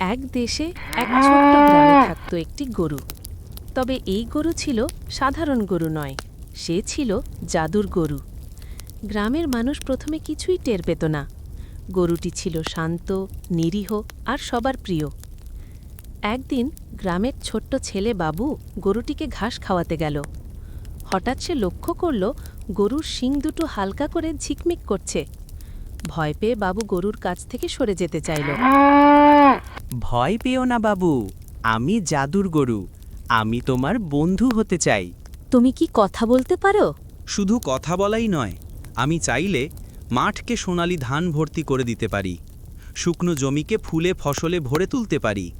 এক দেশে এক ছোট্ট গ্রামে থাকত একটি গরু। তবে এই গরু ছিল সাধারণ গরু নয় সে ছিল জাদুর গরু। গ্রামের মানুষ প্রথমে কিছুই টের পেত না। গরুটি ছিল শান্ত নিরীহ আর সবার প্রিয়। একদিন গ্রামের ছোট্ট ছেলে বাবু গরুটিকে ঘাস খাওয়াতে গেল। হঠাৎ সে লক্ষ্য করল গরুর শিং দুটো হালকা করে ঝিকমিক করছে। ভয় পেয়ে বাবু গরুর কাছ থেকে সরে যেতে চাইল। ভয় পেও না বাবু। আমি জাদুর গরু। আমি তোমার বন্ধু হতে চাই। তুমি কি কথা বলতে পারো? শুধু কথা বলাই নয় আমি চাইলে মাঠকে সোনালি ধান ভর্তি করে দিতে পারি। শুকনো জমিকে ফুলে ফসলে ভরে তুলতে পারি।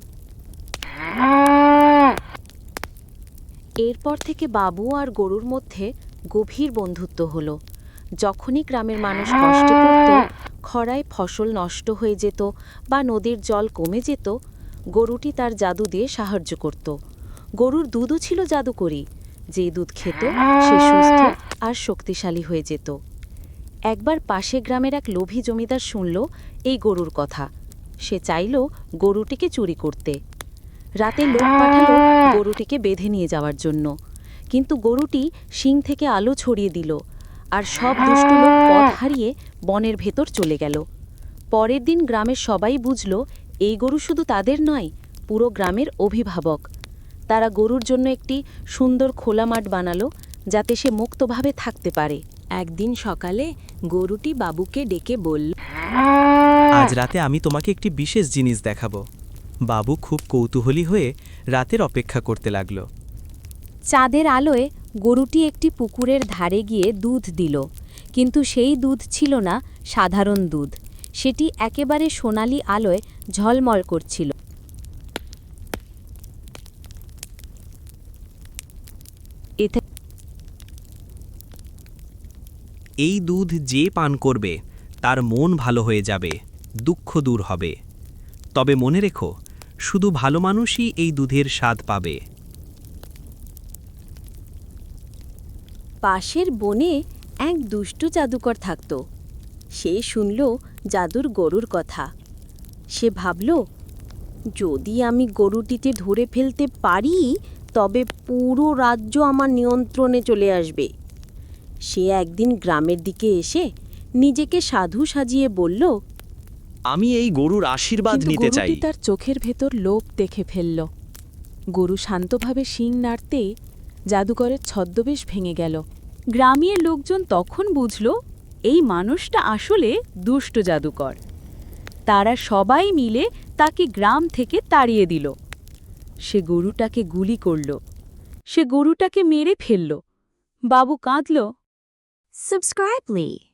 এরপর থেকে বাবু আর গরুর মধ্যে গভীর বন্ধুত্ব হলো। যখনই গ্রামের মানুষ কষ্টে পড়ত খরায় ফসল নষ্ট হয়ে যেত বা নদীর জল কমে যেত, গরুটি তার জাদু দিয়ে সাহায্য করত। গরুর দুধও ছিল জাদুকরি যে দুধ খেত সে সুস্থ আর শক্তিশালী হয়ে যেত। একবার পাশে গ্রামের এক লোভী জমিদার শুনল এই গরুর কথা। সে চাইল গরুটিকে চুরি করতে। রাতে লোক পাঠালো গরুটিকে বেঁধে নিয়ে যাওয়ার জন্য। কিন্তু গরুটি শিং থেকে আলো ছড়িয়ে দিল আর সব দুষ্ট লোক পথ হারিয়ে বনের ভেতর চলে গেল। পরের দিন গ্রামের সবাই বুঝল এই গরু শুধু তাদের নয় পুরো গ্রামের অভিভাবক। তারা গরুর জন্য একটি সুন্দর খোলা মাঠ বানালো যাতে সে মুক্তভাবে থাকতে পারে। একদিন সকালে গরুটি বাবুকে ডেকে বলল আজ রাতে আমি তোমাকে একটি বিশেষ জিনিস দেখাবো। বাবু খুব কৌতূহলী হয়ে রাতের অপেক্ষা করতে লাগল। চাঁদের আলোয় গরুটি একটি পুকুরের ধারে গিয়ে দুধ দিল, কিন্তু সেই দুধ ছিল না সাধারণ দুধ। সেটি একেবারে সোনালি আলোয় ঝলমল করছিল। এই দুধ যে পান করবে, তার মন ভালো হয়ে যাবে, দুঃখ দূর হবে। তবে মনে রেখো, শুধু ভালো মানুষই এই দুধের স্বাদ পাবে। পাশের বনে এক দুষ্টু জাদুকর থাকত। সে শুনল জাদুর গরুর কথা। সে ভাবল যদি আমি গরুটিতে ধরে ফেলতে পারি তবে পুরো রাজ্য আমার নিয়ন্ত্রণে চলে আসবে। সে একদিন গ্রামের দিকে এসে নিজেকে সাধু সাজিয়ে বলল আমি এই গরুর আশীর্বাদ নিতে চাই। তার চোখের ভেতর লোভ দেখে ফেলল। গরু শান্তভাবে শিং নাড়তে জাদুকরের ছদ্মবেশ ভেঙে গেল। গ্রামের লোকজন তখন বুঝল, এই মানুষটা আসলে দুষ্ট জাদুকর। তারা সবাই মিলে তাকে গ্রাম থেকে তাড়িয়ে দিল। সে গরুটাকে গুলি করল। সে গরুটাকে মেরে ফেলল। বাবু কাঁদল সাবস্ক্রাইব Lee.